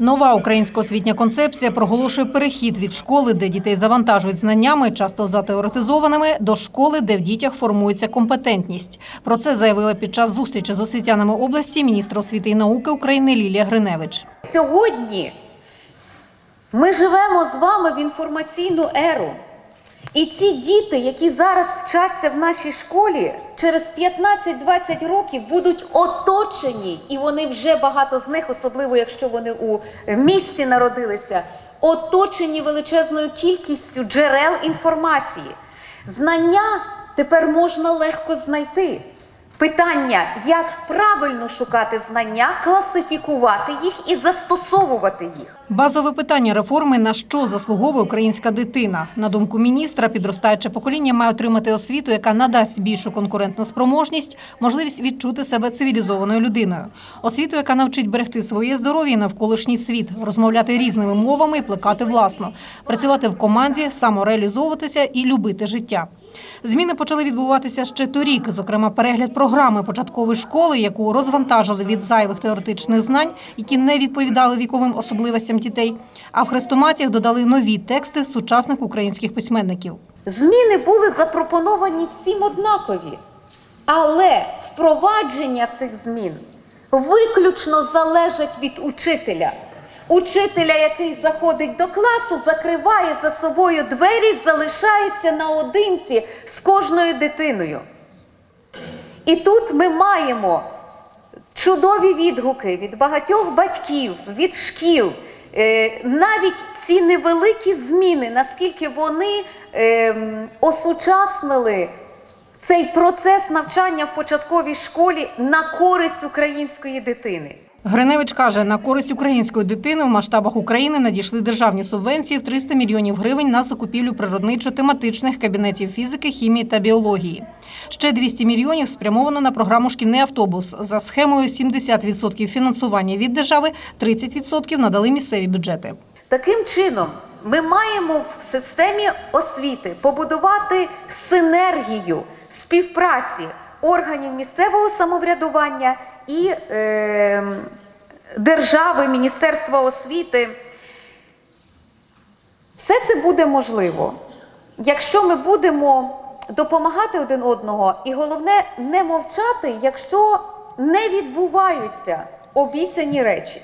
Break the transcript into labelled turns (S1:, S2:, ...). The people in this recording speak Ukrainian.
S1: Нова українська освітня концепція проголошує перехід від школи, де дітей завантажують знаннями, часто затеоретизованими, до школи, де в дітях формується компетентність. Про це заявила під час зустрічі з освітянами області міністр освіти і науки України Лілія Гриневич.
S2: Сьогодні ми живемо з вами в інформаційну еру. І ці діти, які зараз вчаться в нашій школі, через 15-20 років будуть оточені, і вони вже багато з них, особливо якщо вони у місті народилися, оточені величезною кількістю джерел інформації. Знання тепер можна легко знайти. Питання, як правильно шукати знання, класифікувати їх і застосовувати їх.
S1: Базове питання реформи на що заслуговує українська дитина. На думку міністра, підростаюче покоління має отримати освіту, яка надасть більшу конкурентну спроможність, можливість відчути себе цивілізованою людиною. Освіту, яка навчить берегти своє здоров'я і навколишній світ, розмовляти різними мовами і плекати власно, працювати в команді, самореалізовуватися і любити життя. Зміни почали відбуватися ще торік. Зокрема, перегляд програми початкової школи, яку розвантажили від зайвих теоретичних знань, які не відповідали віковим особливостям дітей. А в хрестоматіях додали нові тексти сучасних українських письменників.
S2: Зміни були запропоновані всім однакові, але впровадження цих змін виключно залежить від учителя. Учителя, який заходить до класу, закриває за собою двері, залишається наодинці з кожною дитиною. І тут ми маємо чудові відгуки від багатьох батьків, від шкіл. Е, Навіть ці невеликі зміни, наскільки вони ем, осучаснили цей процес навчання в початковій школі на користь української дитини.
S1: Гриневич каже, на користь української дитини в масштабах України надійшли державні субвенції в 300 мільйонів гривень на закупівлю природничо-тематичних кабінетів фізики, хімії та біології. Ще 200 мільйонів спрямовано на програму «Шкільний автобус». За схемою 70% фінансування від держави, 30% надали місцеві бюджети.
S2: Таким чином, ми маємо в системі освіти побудувати синергію співпраці органів місцевого самоврядування і е, держави, Міністерства освіти. Все це буде можливо, якщо ми будемо допомагати один одного, і головне не мовчати, якщо не відбуваються обіцяні речі.